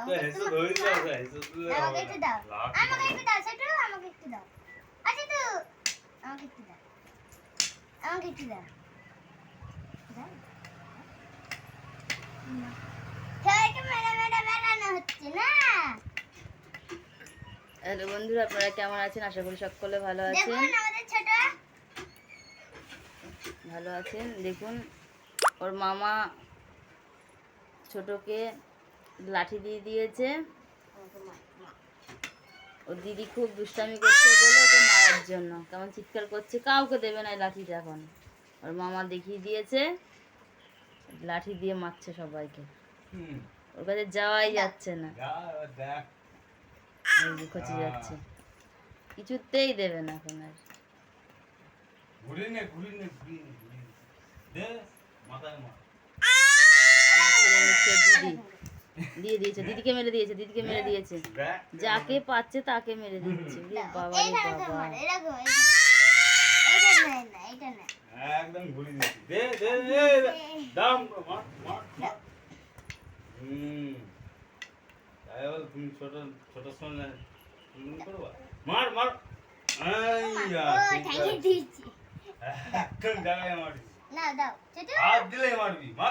আমাকে একটু দাও। আমাকে একটু দাও। সেটু আমাকে একটু দাও আচ্ছা তো আমাকে একটু দাও। আমাকে একটু দাও। হ্যালো বন্ধুরা আপনারা কেমন আছেন? আশা করি সকলে ভালো আছেন। ছোট ভালো আছেন? দেখুন ওর মামা ছোটকে লাঠি দিয়ে দিয়েছে। ও দিদি খুব দুষ্টামি করছে বলে ওকে মারার জন্য। কেমন চিৎকার করছে কাউকে দেবে না এই লাঠিটা এখন। ওর মামা দেখিয়ে দিয়েছে লাঠি দিয়ে মারছে সবাইকে। ওর কাছে যাওয়াই যাচ্ছে না। খচে যাচ্ছে। কিছুতেই দেবে না এখন আর। নিচ্ছে দিদি। দিয়ে দিয়েছে দিদিকে মেরে দিয়েছে দিদিকে মেরে দিয়েছে। যাকে পাচ্ছে তাকে মেরে দিচ্ছে। বাবা। না একদম ঘুরি দিচ্ছি দে দে দে দে। দাম মার মার মার। হুম। তাই বল তুমি ছোট ছোট সময় তুমি করবা? মার মার। আইয়া ঠিক আছে। দিয়েছি। জায়গায় মারবি। না দাও ছোট। হাত দিলেই মারবি। মার।